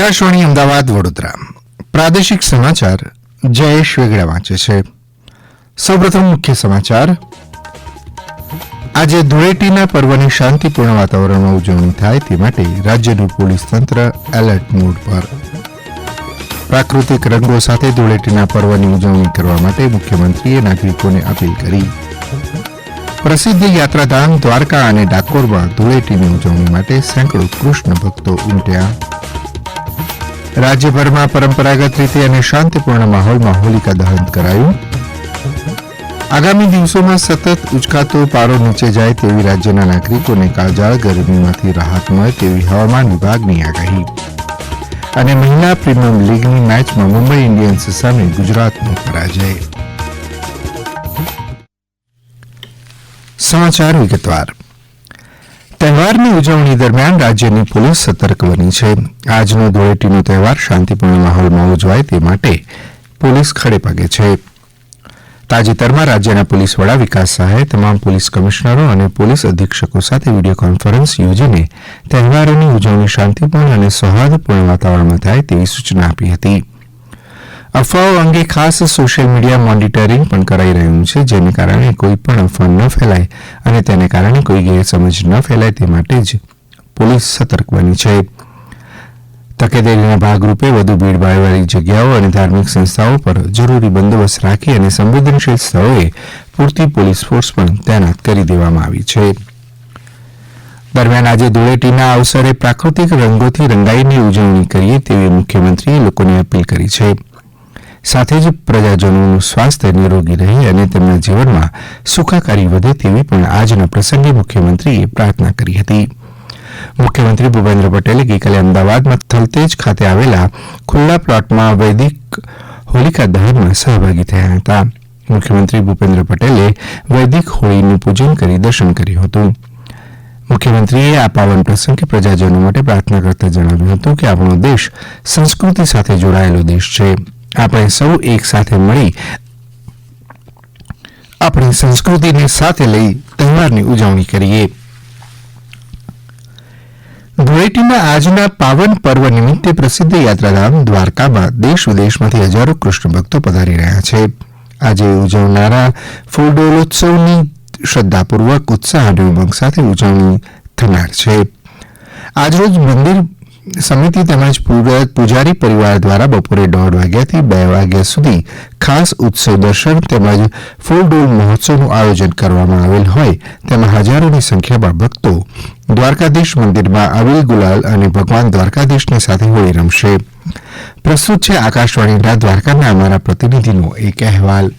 આકાશવાણી અમદાવાદ, વડોદરા. પ્રાદેશિક સમાચાર જયેશ વેગડા વાંચે છે. સૌપ્રથમ મુખ્ય સમાચાર. આજે ધૂળેટીના પર્વની શાંતિપૂર્ણ વાતાવરણમાં ઉજવણી થાય તે માટે રાજ્યનું પોલીસ તંત્ર એલર્ટ મોડ પર. પ્રાકૃતિક રંગો સાથે ધૂળેટીના પર્વની ઉજવણી કરવા માટે મુખ્યમંત્રીએ નાગરિકોને અપીલ કરી. પ્રસિદ્ધ યાત્રાધામ દ્વારકા અને ડાકોરમાં ધૂળેટીની ઉજવણી માટે સેંકડો કૃષ્ણ ભક્તો ઉમટ્યા. રાજ્યભરમાં પરંપરાગત રીતે અને શાંતિપૂર્ણ માહોલમાં હોલિકા દહન કરાયું. આગામી દિવસોમાં સતત ઉચકાતો પારો નીચે જાય તેવી રાજ્યના નાગરિકોને કાળજાળ ગરમીમાંથી રાહત મળે તેવી હવામાન વિભાગની આગાહી. અને મહિલા પ્રીમિયમ લીગની મેચમાં મુંબઈ ઇન્ડિયન્સ સામે ગુજરાતનો પરાજય. સમાચાર વિગતવાર. તહેવારની ઉજવણી દરમિયાન રાજ્યની પોલીસ સતર્ક બની છે. આજનો ધૂળેટીનો તહેવાર શાંતિપૂર્ણ માહોલમાં ઉજવાય તે માટે પોલીસ ખડેપગે છે. તાજેતરમાં રાજ્યના પોલીસ વડા વિકાસ સહાયે, તમામ પોલીસ કમિશનરો અને પોલીસ અધિક્ષકો સાથે વીડિયો કોન્ફરન્સ યોજીને તહેવારોની ઉજવણી શાંતિપૂર્ણ અને સૌહાર્દપૂર્ણ વાતાવરણમાં થાય તેવી સૂચના આપી હતી. અફવાઓ અંગે ખાસ સોશિયલ મીડિયા મોનિટરિંગ પણ કરાઈ રહ્યું છે, જેને કારણે કોઈ પણ અફવા ન ફેલાય અને તેને કારણે કોઈ ગેરસમજ ન ફેલાય તે માટે જ પોલીસ સતર્ક બની છે. તકેદારીના ભાગરૂપે વધુ ભીડભાડવાળી જગ્યાઓ અને ધાર્મિક સંસ્થાઓ પર જરૂરી બંદોબસ્ત રાખી અને સંવેદનશીલ સ્થળોએ પૂરતી પોલીસ ફોર્સ પણ તૈનાત કરી દેવામાં આવી છે. દરમિયાન આજે ધૂળેટીના અવસરે પ્રાકૃતિક રંગોથી રંગાઈને ઉજવણી કરીએ તેવી મુખ્યમંત્રીએ લોકોને અપીલ કરી છે. સાથે જ પ્રજાજનોનું સ્વાસ્થ્ય નિરોગી રહે અને તેમના જીવનમાં સુખાકારી વધે તેવી પણ આજના પ્રસંગે મુખ્યમંત્રીએ પ્રાર્થના કરી હતી. મુખ્યમંત્રી ભૂપેન્દ્ર પટેલે ગઈકાલે અમદાવાદમાં થલતેજ ખાતે આવેલા ખુલ્લા પ્લોટમાં વૈદિક હોલિકા દહનમાં સહભાગી થયા હતા. મુખ્યમંત્રી ભૂપેન્દ્ર પટેલે વૈદિક હોળીનું પૂજન કરી દર્શન કર્યું હતું. મુખ્યમંત્રીએ આ પાવન પ્રસંગે પ્રજાજનો માટે પ્રાર્થના કરતા જણાવ્યું હતું કે આપણો દેશ સંસ્કૃતિ સાથે જોડાયેલો દેશ છે. આપણે સૌ એક સાથે મળી આપણી સંસ્કૃતિને સાથે લઈ તહેવારની ઉજવણી કરીએ. ધૂળેટીના આજના પાવન પર્વ નિમિત્તે પ્રસિદ્ધ યાત્રાધામ દ્વારકામાં દેશ વિદેશમાંથી હજારો કૃષ્ણ ભક્તો પધારી રહ્યા છે. આજે ઉજવનારા ફૂલડોલોત્સવની શ્રદ્ધાપૂર્વક ઉત્સાહ અને ઉમંગ સાથે ઉજવણી થનાર છે. આજરોજ મંદિર સમિતિ તેમજ પૂજારી પરિવાર દ્વારા બપોરે દોઢ વાગ્યાથી બે વાગ્યા સુધી ખાસ ઉત્સવ દર્શન તેમજ ફૂલડોલ મહોત્સવનું આયોજન કરવામાં આવેલ હોય તેમાં હજારોની સંખ્યામાં ભક્તો દ્વારકાધીશ મંદિરમાં આવેલ ગુલાલ અને ભગવાન દ્વારકાધીશની સાથે હોળી રમશે. પ્રસ્તુત છે આકાશવાણીના દ્વારકાના અમારા પ્રતિનિધિનો એક અહેવાલ.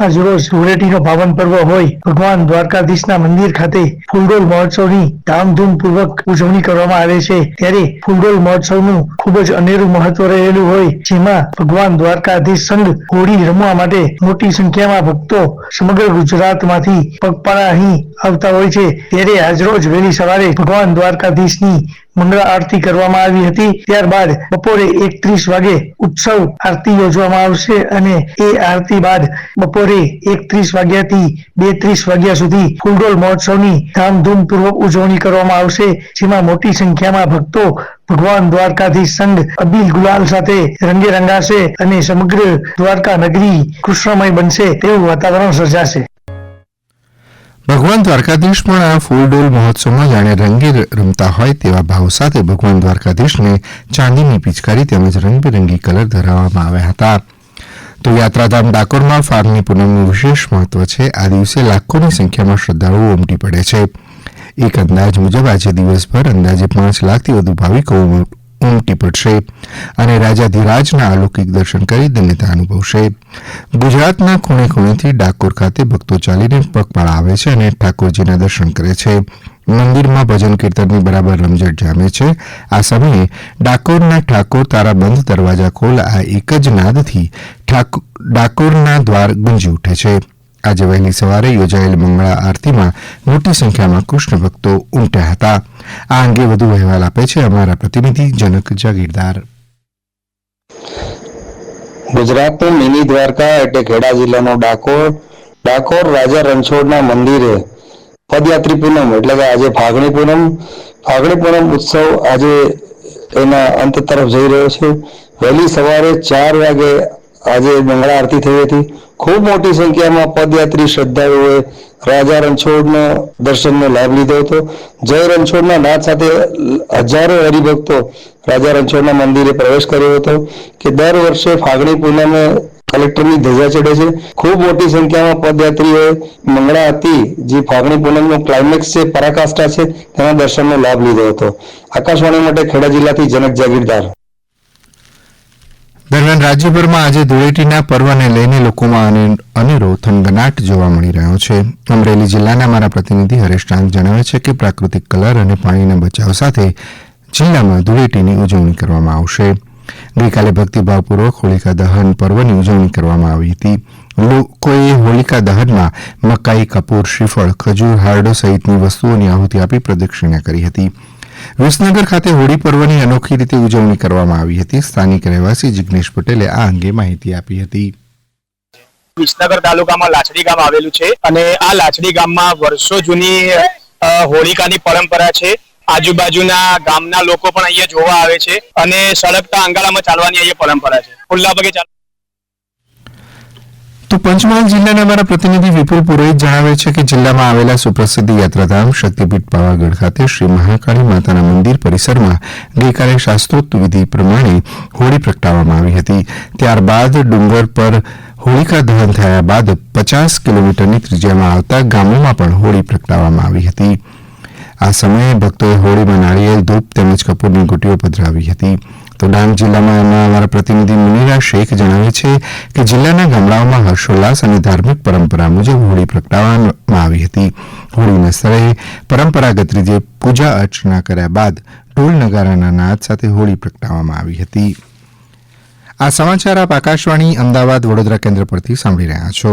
આજરોજ ધૂળેટીનો પાવન પર્વ હોય, ભગવાન દ્વારકાધીશના મંદિર ખાતે ફૂલડોલ મહોત્સવની ધામધૂમપૂર્વક ઉજવણી કરવામાં આવે છે. ત્યારે ફૂલડોલ મહોત્સવનું ખૂબ જ અનેરું મહત્વ રહેલું હોય, જેમાં ભગવાન દ્વારકાધીશ સંઘ હોળી રમવા માટે મોટી સંખ્યામાં ભક્તો સમગ્ર ગુજરાતમાંથી પગપાળા અહીં આવતા હોય છે. ત્યારે આજરોજ વહેલી સવારે ભગવાન દ્વારકાધીશની મંગળા આરતી કરવામાં આવી હતી. ત્યારબાદ બપોરે એકત્રીસ વાગે ઉત્સવ આરતી યોજવામાં આવશે અને એ આરતી બાદ બપોરે એકત્રીસ વાગ્યાથી બે ત્રીસ વાગ્યા સુધી ફૂલડોલ મહોત્સવની ધામધૂમપૂર્વક ઉજવણી કરવામાં આવશે. જેમાં મોટી સંખ્યામાં ભક્તો ભગવાન દ્વારકાથી સંઘ અબીલ ગુલાલ સાથે રંગે રંગાશે અને સમગ્ર દ્વારકા નગરી કૃષ્ણમય બનશે તેવું વાતાવરણ સર્જાશે. ભગવાન દ્વારકાધીશ પણ આ ફૂલડોલ મહોત્સવમાં જાણે રંગે રમતા હોય તેવા ભાવ સાથે ભગવાન દ્વારકાધીશને ચાંદીની પિચકારી તેમજ રંગબેરંગી કલર ધરાવવામાં આવ્યા હતા. તો યાત્રાધામ ડાકોરમાં ફાગની પૂનમનું વિશેષ મહત્વ છે. આ દિવસે લાખોની સંખ્યામાં શ્રદ્ધાળુઓ ઉમટી પડે છે. એક અંદાજ મુજબ આજે દિવસભર અંદાજે પાંચ લાખથી વધુ ભાવિકો ઉમટી પડશે. અને રાજાધિરાજના અલૌકિક દર્શન કરી ધન્યતા અનુભવશે. ગુજરાતના ખૂણે ખૂણેથી ડાકોર ખાતે ભક્તો ચાલીને પગપાળા આવે છે અને ઠાકોરજીના દર્શન કરે છે. મંદિરમાં ભજન કીર્તનની બરાબર રમઝટ જામે છે. આ સમયે ડાકોરના ઠાકોર તારા બંધ દરવાજા ખોલ આ એક જ નાદથી ડાકોરના દ્વાર ગુંજી ઉઠે છે. આજે વહેલી સવારે યોજાયેલ મંગળા આરતીમાં મોટી સંખ્યામાં કૃષ્ણ ભક્તો ઉમટ્યા હતા. આ અંગે વધુ અહેવાલ આપે છે અમારા પ્રતિનિધિ જનક જાગીરદાર. ગુજરાતનું મિની દ્વારકા એટલે ખેડા જિલ્લાનો ડાકોર ડાકોર રાજા રણછોડના મંદિરે પદયાત્રી પૂનમ એટલે કે આજે ફાગણી પૂનમ. ફાગણી પૂનમ ઉત્સવ આજે એના અંત તરફ જઈ રહ્યો છે. વહેલી સવારે ચાર વાગે આજે મંગળા આરતી થઈ હતી. ખૂબ મોટી સંખ્યામાં પદયાત્રી શ્રદ્ધાળુઓએ રાજા રણછોડના દર્શનનો લાભ લીધો હતો. જય રણછોડના નાદ સાથે હજારો હરિભક્તો રાજા રણછોડના મંદિરે પ્રવેશ કર્યો હતો કે દર વર્ષે ફાગણી પૂનમે કલેક્ટરની ધજા ચડે છે. ખૂબ મોટી સંખ્યામાં પદયાત્રીઓએ મંગળા આરતી, જે ફાગણી પૂનમનો ક્લાઇમેક્સ છે, પરાકાષ્ઠા છે, તેના દર્શનનો લાભ લીધો હતો. આકાશવાણી માટે ખેડા જિલ્લાથી જનક જાગીરદાર. દરમિયાન રાજ્યભરમાં આજે ધૂળેટીના પર્વને લઈને લોકોમાં અને- અનેરો થનગનાટ જોવા મળી રહ્યો છે. અમરેલી જિલ્લાના અમારા પ્રતિનિધિ હરેશ ડાંગ જણાવે છે કે પ્રાકૃતિક કલર અને પાણીના બચાવ સાથે જિલ્લામાં ધૂળેટીની ઉજવણી કરવામાં આવશે. ગઈકાલે ભક્તિભાવપૂર્વક હોલિકા દહન પર્વની ઉજવણી કરવામાં આવી હતી. લોકોએ હોલિકા દહનમાં મકાઈ, કપૂર, શ્રીફળ, ખજૂર, હારડો સહિતની વસ્તુઓની આહુતિ આપી પ્રદક્ષિણા કરી હતી. વિસનગર ખાતે હોળી પર્વની અનોખી રીતે ઉજવણી કરવામાં આવી હતી. સ્થાનિક રહેવાસી જિગ્નેશ પટેલે આ અંગે માહિતી આપી હતી. વિસનગર તાલુકામાં લાચડી ગામ આવેલું છે અને આ લાચડી ગામમાં વર્ષો જૂની હોળિકાની પરંપરા છે. આજુબાજુના ગામના લોકો પણ અહીંયા જોવા આવે છે અને સળગતા અંગારામાં ચાલવાની અહીંયા પરંપરા છે. ખુલ્લા પગે તો પંચમહાલ જિલ્લાના અમારા પ્રતિનિધિ વિપુલ પુરોહિત જણાવે છે કે જિલ્લામાં આવેલા સુપ્રસિદ્ધ યાત્રાધામ શક્તિપીઠ પાવાગઢ ખાતે શ્રી મહાકાળી માતાના મંદિર પરિસરમાં ગઈકાલે શાસ્ત્રોક્ત વિધિ પ્રમાણે હોળી પ્રગટાવવામાં આવી હતી. ત્યારબાદ ડુંગર પર હોળિકા દહન થયા બાદ પચાસ કિલોમીટરની ત્રિજ્યામાં આવતા ગામોમાં પણ હોળી પ્રગટાવવામાં આવી હતી. આ સમયે ભક્તોએ હોળીમાં નાળિયેર, ધૂપ તેમજ કપૂરની ગુટીઓ પધરાવી હતી. તો ડાંગ જિલ્લામાં અમારા પ્રતિનિધિ મુનીરા શેખ જણાવે છે કે જિલ્લાના ગામડાઓમાં હર્ષોલ્લાસ અને ધાર્મિક પરંપરા મુજબ હોળી પ્રગટાવવામાં આવી હતી. હોળીના સ્થળે પરંપરાગત રીતે પૂજા અર્ચના કર્યા બાદ ઢોલ નગારાના નાદ સાથે હોળી પ્રગટાવવામાં આવી હતી. આ સમાચાર આપ આકાશવાણી અમદાવાદ વડોદરા કેન્દ્ર પરથી સાંભળી રહ્યા છો.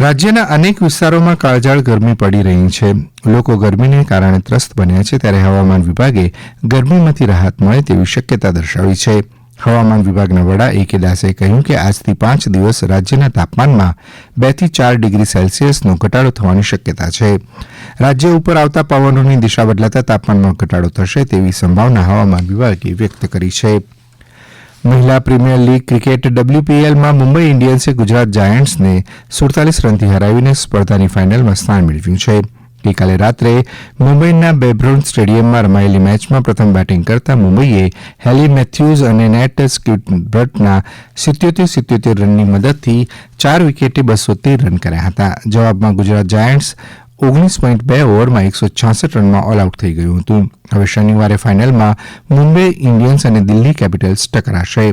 રાજ્યના અનેક વિસ્તારોમાં કાળઝાળ ગરમી પડી રહી છે. લોકો ગરમીને કારણે ત્રસ્ત બન્યા છે ત્યારે હવામાન વિભાગે ગરમીમાંથી રાહત મળે તેવી શક્યતા દર્શાવી છે. હવામાન વિભાગના વડા એ કે દાસે કહ્યું કે આજથી પાંચ દિવસ રાજ્યના તાપમાનમાં બેથી ચાર ડિગ્રી સેલ્સિયસનો ઘટાડો થવાની શક્યતા છે. રાજ્ય ઉપર આવતા પવનોની દિશા બદલાતા તાપમાનમાં ઘટાડો થશે તેવી સંભાવના હવામાન વિભાગે વ્યક્ત કરી છે. મહિલા પ્રીમિયર લીગ ક્રિકેટ ડબલ્યુપીએલમાં મુંબઈ ઇન્ડિયન્સે ગુજરાત જાયન્ટ્સને સુડતાલીસ રનથી હરાવીને સ્પર્ધાની ફાઇનલમાં સ્થાન મેળવ્યું છે. ગઈકાલે રાત્રે મુંબઈના બેબ્રોન સ્ટેડિયમમાં રમાયેલી મેચમાં પ્રથમ બેટિંગ કરતા મુંબઈએ હેલી મેથ્યુઝ અને નેટ સ્કિટબ્રટના સિત્યોતેર સિત્યોતેર રનની મદદથી ચાર વિકેટે બસો તેર રન કર્યા હતા. જવાબમાં ગુજરાત જાયન્ટ્સ ઓગણીસ પોઈન્ટ બે ઓવરમાં એકસો છાસઠ રનમાં ઓલ આઉટ થઈ ગયું હતું. હવે શનિવારે ફાઇનલમાં મુંબઈ ઇન્ડિયન્સ અને દિલ્હી કેપિટલ્સ ટકરાશે.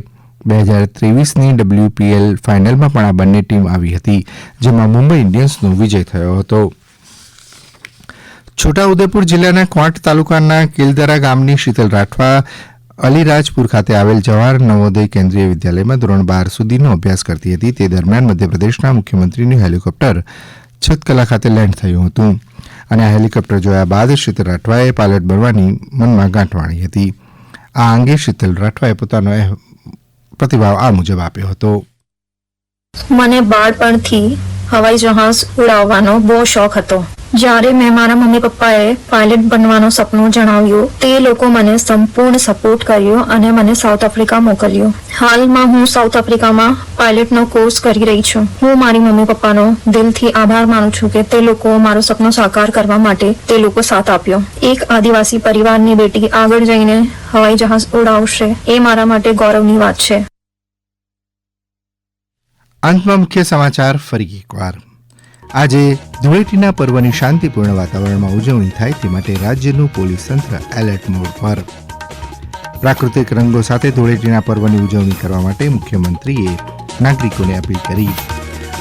બે હજાર ત્રેવીસની ડબલ્યુપીએલ ફાઇનલમાં પણ આ બંને ટીમ આવી હતી, જેમાં મુંબઈ ઇન્ડિયન્સનો વિજય થયો હતો. છોટાઉદેપુર જિલ્લાના ક્વાંટ તાલુકાના કિલદરા ગામની શીતલ રાઠવા અલીરાજપુર ખાતે આવેલ જવાહર નવોદય કેન્દ્રીય વિદ્યાલયમાં ધોરણ બાર સુધીનો અભ્યાસ કરતી હતી. તે દરમિયાન મધ્યપ્રદેશના મુખ્યમંત્રીનું હેલિકોપ્ટર છતકલા ખાતે લેન્ડ થયું હતું અને આ હેલિકોપ્ટર જોયા બાદ શીતલ રાઠવાએ પાયલટ બનવાની મનમાં ગાંઠ વાળી હતી. આ અંગે શીતલ રાઠવાએ પોતાનો પ્રતિભાવ આ મુજબ આપ્યો હતો. મને બાળપણથી હવાઈ જહાજ ઉડાવવાનો બહુ શોખ હતો. જ્યારે મેં મારા મમ્મી પપ્પાએ પાયલટ બનવાનું સપનું જણાવ્યું, તે લોકો મને સંપૂર્ણ સપોર્ટ કર્યો અને મને સાઉથ આફ્રિકા મોકલ્યો. હાલમાં હું સાઉથ આફ્રિકામાં પાયલટનો કોર્સ કરી રહી છું. હું મારી મમ્મી પપ્પાનો દિલથી આભાર માનું છું કે તે લોકો મારું સપનું સાકાર કરવા માટે તે લોકો સાથ આપ્યો. એક આદિવાસી પરિવારની બેટી આગળ જઈને હવાઈ જહાજ ઉડાવશે, એ મારા માટે ગૌરવની વાત છે. અંતમાં મુખ્ય સમાચાર ફરી એકવાર. આજે ધૂળેટીના પર્વની શાંતિપૂર્ણ વાતાવરણમાં ઉજવણી થાય તે માટે રાજ્યનું પોલીસ તંત્ર એલર્ટ મોડ પર. પ્રાકૃતિક રંગો સાથે ધૂળેટીના પર્વની ઉજવણી કરવા માટે મુખ્યમંત્રીએ નાગરિકોને અપીલ કરી.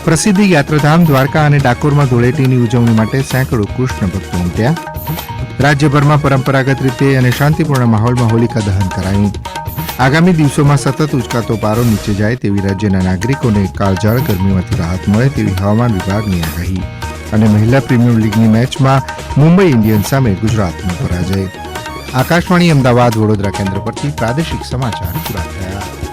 પ્રસિદ્ધ યાત્રાધામ દ્વારકા અને ડાકોરમાં ધૂળેટીની ઉજવણી માટે સેંકડો કૃષ્ણ ભક્તો ઉમટ્યા. રાજ્યભરમાં પરંપરાગત રીતે અને શાંતિપૂર્ણ માહોલમાં હોલિકા દહન કરાયું. આગામી દિવસોમાં સતત ઉચકાતો પારો નીચે જાય તેવી રાજ્યના નાગરિકોને કાળઝાળ ગરમીમાંથી રાહત મળે તેવી હવામાન વિભાગની આગાહી. અને મહિલા પ્રીમિયર લીગની મેચમાં મુંબઈ ઇન્ડિયન્સ સામે ગુજરાતનો પરાજય. આકાશવાણી અમદાવાદ વડોદરા કેન્દ્ર પરથી પ્રાદેશિક સમાચાર પૂરા થયા.